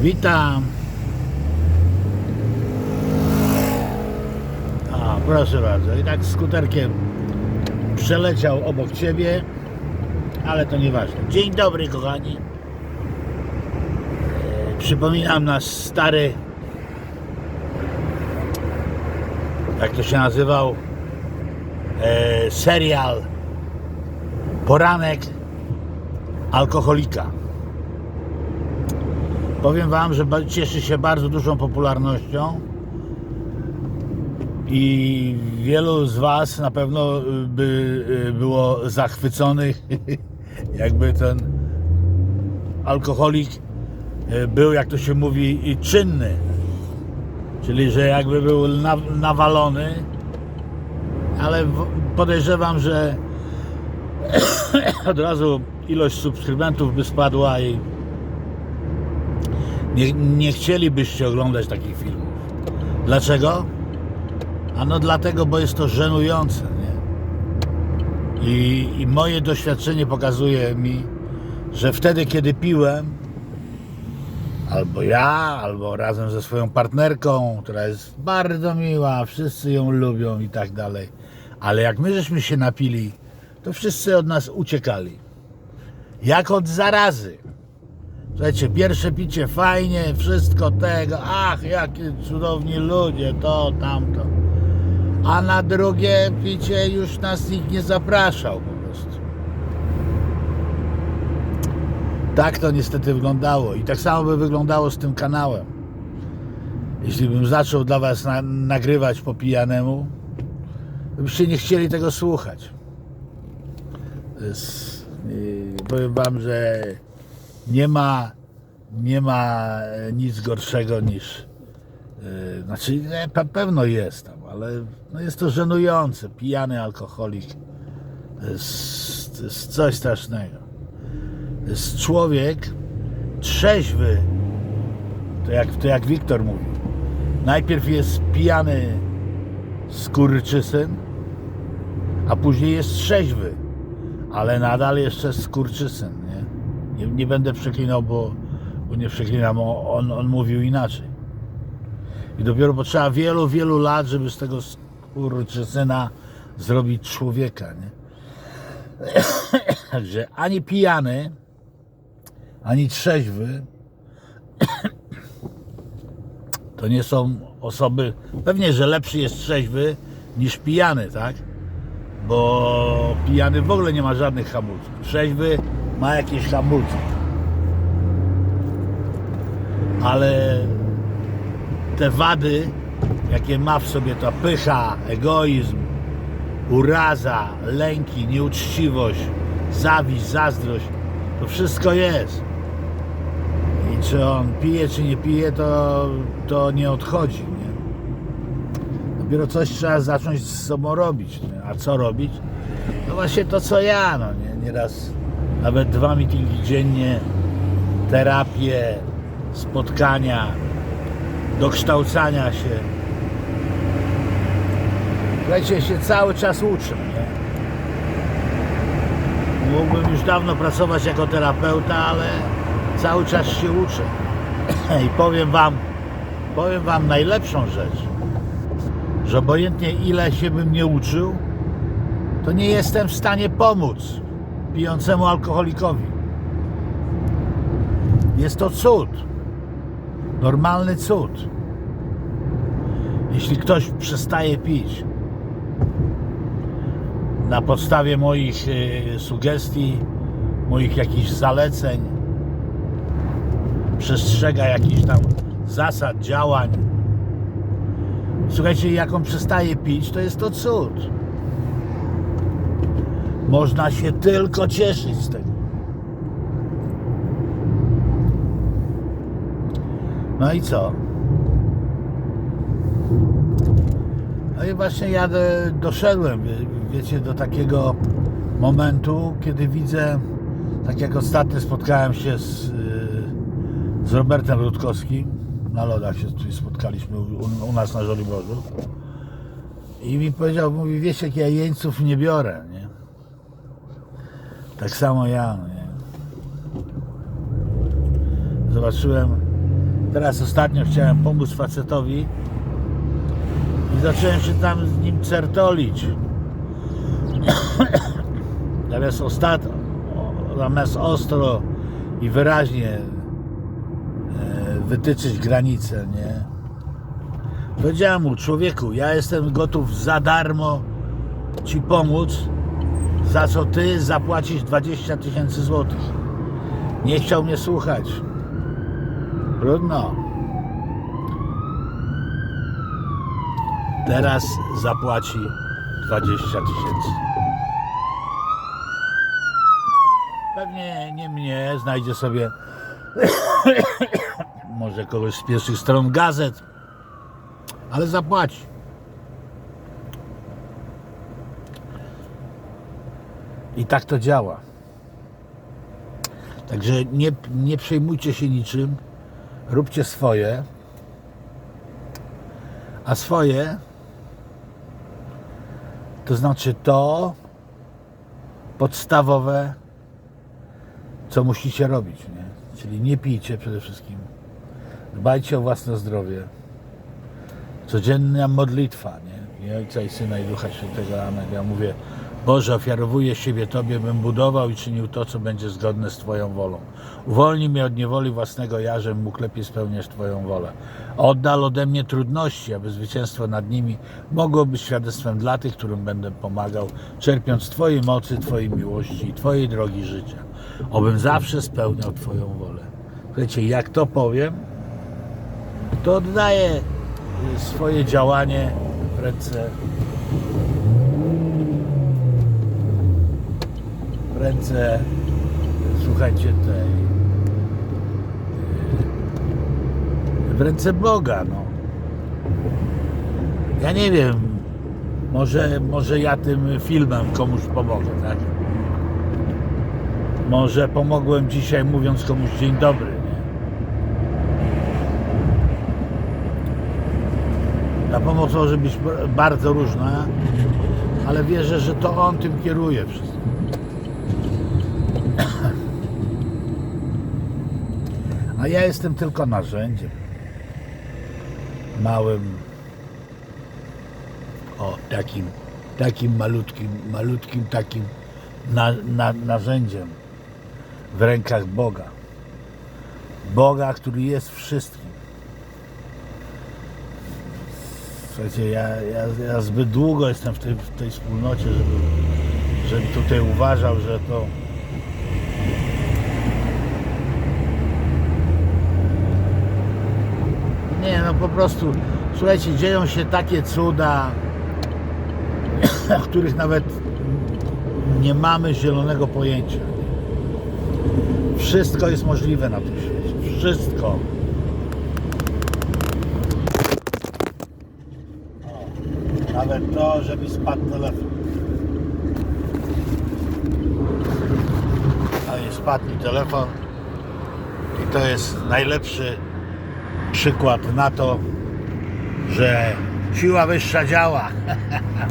Witam. A, proszę bardzo. I tak skuterkiem przeleciał obok ciebie, ale to nieważne. Dzień dobry, kochani. E, przypominam nasz stary, jak to się nazywał, e, serial Poranek alkoholika. Powiem Wam, że cieszy się bardzo dużą popularnością i wielu z Was na pewno y, by y, było zachwyconych, jakby ten alkoholik y, był, jak to się mówi, czynny. Czyli, że jakby był na, nawalony, ale podejrzewam, że od razu ilość subskrybentów by spadła i nie, nie chcielibyście oglądać takich filmów. Dlaczego? Ano dlatego, bo jest to żenujące, nie? I, I moje doświadczenie pokazuje mi, że wtedy, kiedy piłem, albo ja, albo razem ze swoją partnerką, która jest bardzo miła, wszyscy ją lubią i tak dalej, ale jak my żeśmy się napili, to wszyscy od nas uciekali. Jak od zarazy. Słuchajcie, pierwsze picie fajnie, wszystko tego, ach, jakie cudowni ludzie, to, tamto. A na drugie picie już nas nikt nie zapraszał po prostu. Tak to niestety wyglądało i tak samo by wyglądało z tym kanałem. Jeśli bym zaczął dla Was na, nagrywać po pijanemu, byście nie chcieli tego słuchać. Jest, yy, powiem Wam, że nie ma, nie ma e, nic gorszego niż. Yy, znaczy, nie, pe- pewno jest tam, ale no jest to żenujące. Pijany alkoholik to jest coś strasznego. Jest człowiek trzeźwy. To jak, to jak Wiktor mówi. Najpierw jest pijany skurczysyn, a później jest trzeźwy ale nadal jeszcze skurczysyn, nie? Nie, nie będę przeklinał, bo, bo nie przeklinam, on, on mówił inaczej. I dopiero potrzeba wielu, wielu lat, żeby z tego skurczysyna zrobić człowieka, nie? Także ani pijany, ani trzeźwy to nie są osoby, pewnie, że lepszy jest trzeźwy niż pijany, tak? bo pijany w ogóle nie ma żadnych hamulców. Trzeźwy ma jakieś hamulce. Ale te wady, jakie ma w sobie ta pycha, egoizm, uraza, lęki, nieuczciwość, zawiść, zazdrość, to wszystko jest. I czy on pije, czy nie pije, to, to nie odchodzi. Nie? Dopiero coś trzeba zacząć z sobą robić. Nie? A co robić? No właśnie to co ja, no nie? Nieraz nawet dwa meetingi dziennie, terapie, spotkania, dokształcania się. Słuchajcie, się cały czas uczę, nie? Mógłbym już dawno pracować jako terapeuta, ale cały czas się uczę. I powiem wam, powiem wam najlepszą rzecz że obojętnie ile się bym nie uczył, to nie jestem w stanie pomóc pijącemu alkoholikowi. Jest to cud. Normalny cud. Jeśli ktoś przestaje pić na podstawie moich e, sugestii, moich jakichś zaleceń, przestrzega jakichś tam zasad, działań, Słuchajcie, jak on przestaje pić, to jest to cud. Można się tylko cieszyć z tego. No i co? No i właśnie jadę, doszedłem, wie- wiecie, do takiego momentu, kiedy widzę, tak jak ostatnio spotkałem się z, y, z Robertem Rutkowskim, na lodach się spotkaliśmy u, u nas na Żoliborzu i mi powiedział, mówi, wiesz jak ja jeńców nie biorę, nie? Tak samo ja, no nie? Zobaczyłem Teraz ostatnio chciałem pomóc facetowi i zacząłem się tam z nim certolić. Zamiast, ostat... o- zamiast ostro i wyraźnie e, wytyczyć granice, nie? Powiedziałem mu, człowieku, ja jestem gotów za darmo ci pomóc, za co ty zapłacisz 20 tysięcy złotych. Nie chciał mnie słuchać. Trudno. Teraz zapłaci 20 tysięcy. Pewnie nie mnie, znajdzie sobie może kogoś z pierwszych stron gazet, ale zapłaci. I tak to działa. Także nie, nie przejmujcie się niczym, róbcie swoje, a swoje to znaczy to podstawowe, co musicie robić, nie? Czyli nie pijcie przede wszystkim, dbajcie o własne zdrowie, codzienna modlitwa, nie? I Ojca i Syna i Ducha Świętego, Amen. Ja mówię, Boże, ofiarowuję siebie Tobie, bym budował i czynił to, co będzie zgodne z Twoją wolą. Uwolnij mnie od niewoli własnego ja, żebym mógł lepiej spełniać Twoją wolę. Oddal ode mnie trudności, aby zwycięstwo nad nimi mogło być świadectwem dla tych, którym będę pomagał, czerpiąc Twojej mocy, Twojej miłości i Twojej drogi życia. Obym zawsze spełniał Twoją wolę. Wiecie, jak to powiem, to oddaję swoje działanie w ręce ręce słuchajcie tej y, w ręce Boga no ja nie wiem może, może ja tym filmem komuś pomogę tak może pomogłem dzisiaj mówiąc komuś dzień dobry nie? Ta pomoc może być bardzo różna, ale wierzę, że to on tym kieruje wszystkim. A ja jestem tylko narzędziem. Małym, o takim, takim malutkim, malutkim takim na, na, narzędziem w rękach Boga. Boga, który jest wszystkim. Słuchajcie, ja, ja, ja zbyt długo jestem w tej, w tej wspólnocie, żeby, żeby tutaj uważał, że to Nie, no po prostu, słuchajcie, dzieją się takie cuda, o których nawet nie mamy zielonego pojęcia. Wszystko jest możliwe na tym świecie. Wszystko. Nawet to, że mi spadł telefon. A nie spadł mi telefon. I to jest najlepszy przykład na to, że siła wyższa działa.